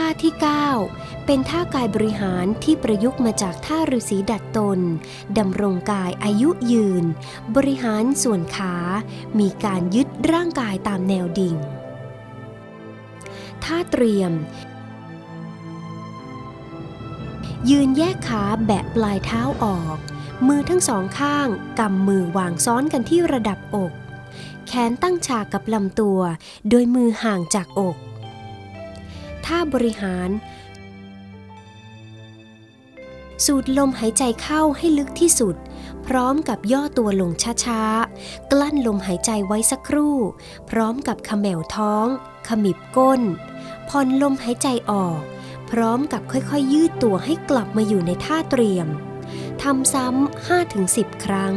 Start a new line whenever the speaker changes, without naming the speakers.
ท่าที่ 9 เป็นท่ากายบริหารที่ประยุกต์มาจากท่าฤาษีดัดตนดำรงกายอายุยืน บริหารส่วนขา มีการยึดร่างกายตามแนวดิ่ง ท่าเตรียม ยืนแยกขาแบะปลายเท้าออก มือทั้งสองข้างกำมือวางซ้อนกันที่ระดับอก แขนตั้งฉากกับลำตัว โดยมือห่างจากอก ท่าบริหาร สูดลมหายใจเข้าให้ลึกที่สุด พร้อมกับย่อตัวลงช้าๆ กลั้นลมหายใจไว้สักครู่ พร้อมกับขมวท้อง ขมิบก้น ผ่อนลมหายใจออก พร้อมกับค่อยๆยืดตัวให้กลับมาอยู่ในท่าเตรียมทำซ้ำ5-10 ครั้ง